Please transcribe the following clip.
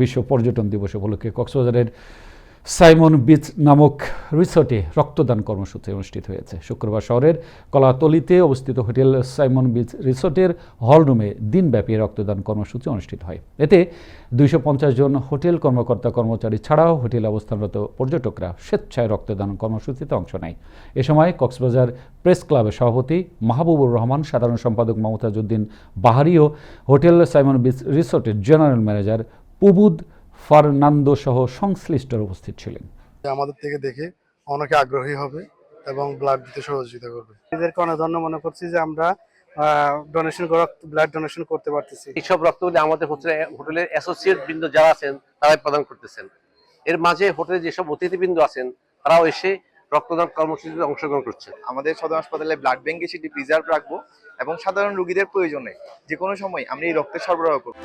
বিশ্ব পর্যটন দিবস উপলক্ষে কক্সবাজারের সাইমন বিচ নামক রিসোর্টে রক্তদান কর্মসূচি অনুষ্ঠিত হয়েছে। শুক্রবার শহরের কলাতলিতে অবস্থিত হোটেল সাইমন বিচ রিসোর্টের হলরুমে দিনব্যাপী রক্তদান কর্মসূচি অনুষ্ঠিত হয়। এতে দুইশো পঞ্চাশ জন হোটেল কর্মকর্তা কর্মচারী ছাড়াও হোটেল অবস্থানরত পর্যটকরা স্বেচ্ছায় রক্তদান কর্মসূচিতে অংশ নেয়। এ সময় কক্সবাজার প্রেস ক্লাবের সভাপতি মাহবুবুর রহমান, সাধারণ সম্পাদক মমতাজ উদ্দিন বাহারি ও হোটেল সাইমন বিচ রিসোর্টের জেনারেল ম্যানেজার পুবুদ ফার্নান্দো সহ সংশ্লিষ্টরা উপস্থিত ছিলেন। আমাদের থেকে দেখে অনেকে আগ্রহী হবে এবং ব্লাড দিতে সহযোগিতা করবে। এদেরকে অনেক ধন্য মনে করছি যে আমরা ডোনেশন ব্লাড ডোনেশন করতে পারতেছি। এইসব রক্তগুলি আমাদের হোটেলে হোটেলের অ্যাসোসিয়েট বৃন্দ যারা আছেন তারাই প্রদান করতেছেন। এর মাঝে হোটেলে যেসব অতিথিবৃন্দ আছেন তারাও এসে রক্তদান কর্মসূচিতে অংশগ্রহণ করছে আমাদের সদর হাসপাতালে ব্লাড ব্যাংকে সেটি প্রিজার্ভ রাখব এবং সাধারণ রোগীদের প্রয়োজনে যে কোনো সময় আমরা এই রক্তের সরবরাহ করব।